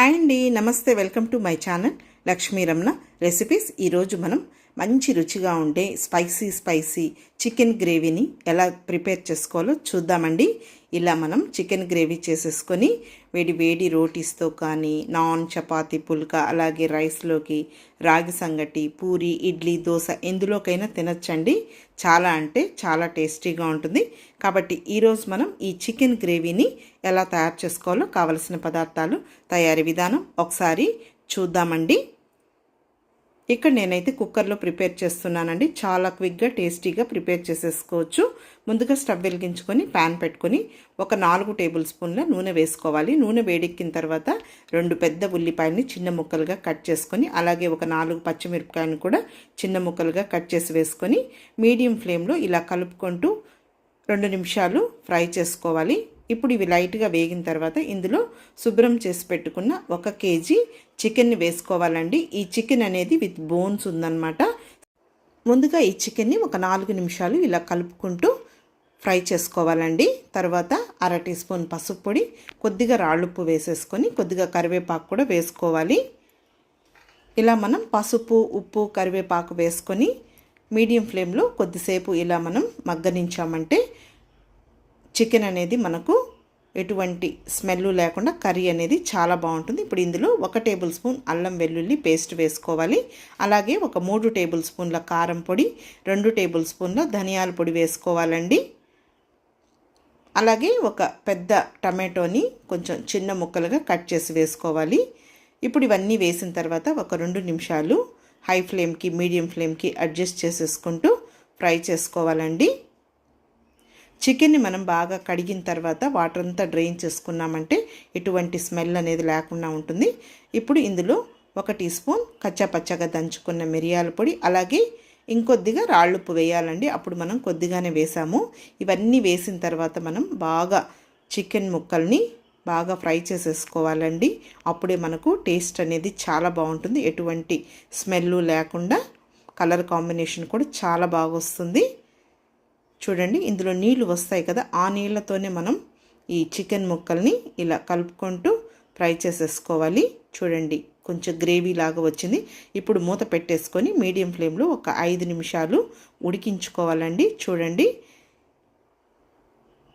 Hi అండి నమస్తే welcome to my channel Lakshmi Ramana recipes. ఈరోజు మనం మంచి రుచిగా ఉండే స్పైసీ స్పైసీ చికెన్ గ్రేవీని ఎలా ప్రిపేర్ చేసుకోవాలో చూద్దామండి. ఇలా మనం చికెన్ గ్రేవీ చేసేసుకొని వేడి వేడి రోటీస్తో కానీ నాన్ చపాతి పుల్కా అలాగే రైస్లోకి రాగి సంగటి పూరి ఇడ్లీ దోశ ఎందులోకైనా తినచ్చండి. చాలా అంటే చాలా టేస్టీగా ఉంటుంది. కాబట్టి ఈరోజు మనం ఈ చికెన్ గ్రేవీని ఎలా తయారు చేసుకోవాలో కావలసిన పదార్థాలు తయారీ విధానం ఒకసారి చూద్దామండి. ఇక్కడ నేనైతే కుక్కర్లో ప్రిపేర్ చేస్తున్నానండి. చాలా క్విక్గా టేస్టీగా ప్రిపేర్ చేసేసుకోవచ్చు. ముందుగా స్టవ్ వెలిగించుకొని ప్యాన్ పెట్టుకొని ఒక నాలుగు టేబుల్ స్పూన్ల నూనె వేసుకోవాలి. నూనె వేడెక్కిన తర్వాత రెండు పెద్ద ఉల్లిపాయలని చిన్న ముక్కలుగా కట్ చేసుకొని అలాగే ఒక నాలుగు పచ్చిమిరపకాయలను కూడా చిన్న ముక్కలుగా కట్ చేసి వేసుకొని మీడియం ఫ్లేమ్లో ఇలా కలుపుకుంటూ రెండు నిమిషాలు ఫ్రై చేసుకోవాలి. ఇప్పుడు ఇవి లైట్గా వేగిన తర్వాత ఇందులో శుభ్రం చేసి పెట్టుకున్న ఒక కేజీ చికెన్ని వేసుకోవాలండి. ఈ చికెన్ అనేది విత్ బోన్స్ ఉందన్నమాట. ముందుగా ఈ చికెన్ని ఒక నాలుగు నిమిషాలు ఇలా కలుపుకుంటూ ఫ్రై చేసుకోవాలండి. తర్వాత అర టీ స్పూన్ పసుపు పొడి కొద్దిగా రాళ్ళుప్పు వేసేసుకొని కొద్దిగా కరివేపాకు కూడా వేసుకోవాలి. ఇలా మనం పసుపు ఉప్పు కరివేపాకు వేసుకొని మీడియం ఫ్లేమ్లో కొద్దిసేపు ఇలా మనం మగ్గనించామంటే చికెన్ అనేది మనకు ఎటువంటి స్మెల్ లేకుండా కర్రీ అనేది చాలా బాగుంటుంది. ఇప్పుడు ఇందులో ఒక టేబుల్ స్పూన్ అల్లం వెల్లుల్లి పేస్ట్ వేసుకోవాలి. అలాగే ఒక మూడు టేబుల్ స్పూన్ల కారం పొడి రెండు టేబుల్ స్పూన్ల ధనియాల పొడి వేసుకోవాలండి. అలాగే ఒక పెద్ద టమాటోని కొంచెం చిన్న ముక్కలుగా కట్ చేసి వేసుకోవాలి. ఇప్పుడు ఇవన్నీ వేసిన తర్వాత ఒక రెండు నిమిషాలు హై ఫ్లేమ్కి మీడియం ఫ్లేమ్కి అడ్జస్ట్ చేసేసుకుంటూ ఫ్రై చేసుకోవాలండి. చికెన్ని మనం బాగా కడిగిన తర్వాత వాటర్ అంతా డ్రైన్ చేసుకున్నామంటే ఎటువంటి స్మెల్ అనేది లేకుండా ఉంటుంది. ఇప్పుడు ఇందులో ఒక టీ స్పూన్ కచ్చాపచ్చగా దంచుకున్న మిరియాల పొడి అలాగే ఇంకొద్దిగా రాళ్ళుప్పు వేయాలండి. అప్పుడు మనం కొద్దిగానే వేసాము. ఇవన్నీ వేసిన తర్వాత మనం బాగా చికెన్ ముక్కల్ని బాగా ఫ్రై చేసేసుకోవాలండి. అప్పుడే మనకు టేస్ట్ అనేది చాలా బాగుంటుంది. ఎటువంటి స్మెల్ లేకుండా కలర్ కాంబినేషన్ కూడా చాలా బాగా వస్తుంది చూడండి ఇందులో నీళ్ళు వస్తాయి కదా ఆ నీళ్ళతోనే మనం ఈ చికెన్ ముక్కల్ని ఇలా కలుపుకుంటూ ఫ్రై చేసేసుకోవాలి. చూడండి కొంచెం గ్రేవీ లాగా వచ్చింది. ఇప్పుడు మూత పెట్టేసుకొని మీడియం ఫ్లేమ్లో ఒక ఐదు నిమిషాలు ఉడికించుకోవాలండి. చూడండి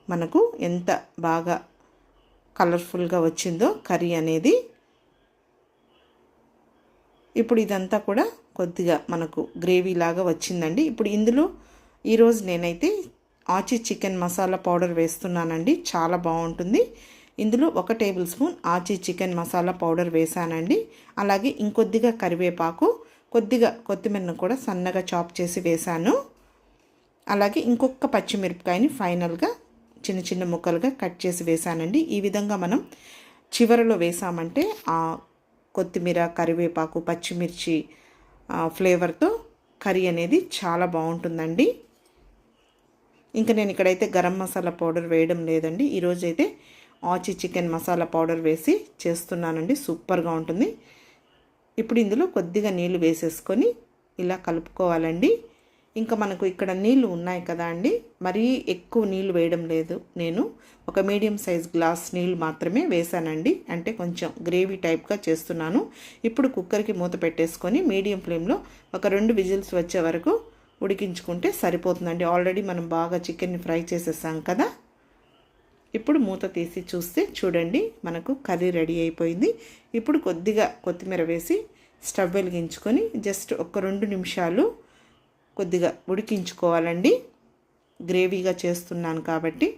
మనకు ఎంత బాగా కలర్ఫుల్గా వచ్చిందో కర్రీ అనేది. ఇప్పుడు ఇదంతా కూడా కొద్దిగా మనకు గ్రేవీ లాగా వచ్చిందండి. ఇప్పుడు ఇందులో ఈరోజు నేనైతే ఆచి చికెన్ మసాలా పౌడర్ వేస్తున్నానండి. చాలా బాగుంటుంది. ఇందులో ఒక tablespoon Aachi chicken masala powder వేసానండి. అలాగే ఇంకొద్దిగా కరివేపాకు కొద్దిగా కొత్తిమీరను కూడా సన్నగా చాప్ చేసి వేశాను అలాగే ఇంకొక పచ్చిమిరపకాయని ఫైనల్గా చిన్న చిన్న ముక్కలుగా కట్ చేసి వేసానండి. ఈ విధంగా మనం చివరలో వేసామంటే ఆ కొత్తిమీర కరివేపాకు పచ్చిమిర్చి ఫ్లేవర్తో కర్రీ అనేది చాలా బాగుంటుందండి. ఇంకా నేను ఇక్కడైతే గరం మసాలా పౌడర్ వేయడం లేదండి. ఈరోజైతే ఆచి చికెన్ మసాలా పౌడర్ వేసి చేస్తున్నానండి. సూపర్గా ఉంటుంది. ఇప్పుడు ఇందులో కొద్దిగా నీళ్ళు వేసేసుకొని ఇలా కలుపుకోవాలండి. ఇంకా మనకు ఇక్కడ నీళ్ళు ఉన్నాయి కదా అండి. మరీ ఎక్కువ నీళ్ళు వేయడం లేదు నేను. ఒక మీడియం సైజ్ గ్లాస్ నీళ్ళు మాత్రమే వేసానండి అంటే కొంచెం గ్రేవీ టైప్గా చేస్తున్నాను. ఇప్పుడు కుక్కర్కి మూత పెట్టేసుకొని మీడియం ఫ్లేమ్లో ఒక రెండు విజిల్స్ వచ్చే వరకు ఉడికించుకుంటే సరిపోతుందండి. ఆల్రెడీ మనం బాగా చికెన్ని ఫ్రై చేసేసాం కదా. ఇప్పుడు మూత తీసి చూస్తే చూడండి మనకు కర్రీ రెడీ అయిపోయింది. ఇప్పుడు కొద్దిగా కొత్తిమీర వేసి స్టవ్ వెలిగించుకొని జస్ట్ ఒక రెండు నిమిషాలు కొద్దిగా ఉడికించుకోవాలండి. గ్రేవీగా చేస్తున్నాను కాబట్టి.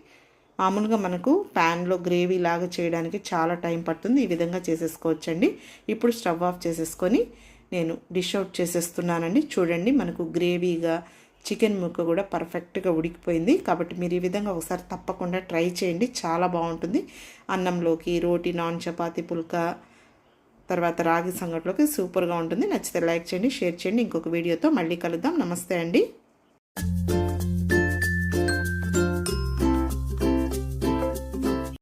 మామూలుగా మనకు ప్యాన్లో గ్రేవీ లాగా చేయడానికి చాలా టైం పడుతుంది. ఈ విధంగా చేసేసుకోవచ్చండి. ఇప్పుడు స్టవ్ ఆఫ్ చేసేసుకొని నేను డిష్ అవుట్ చేసేస్తున్నానండి చూడండి. మనకు గ్రేవీగా చికెన్ ముక్క కూడా పర్ఫెక్ట్గా ఉడికిపోయింది. కాబట్టి మీరు ఈ విధంగా ఒకసారి తప్పకుండా ట్రై చేయండి. చాలా బాగుంటుంది. అన్నంలోకి రోటీ నాన్ చపాతీ పుల్కా తర్వాత రాగి సంగట్లోకి సూపర్గా ఉంటుంది. నచ్చితే లైక్ చేయండి షేర్ చేయండి. ఇంకొక వీడియోతో మళ్ళీ కలుద్దాం. నమస్తే అండి.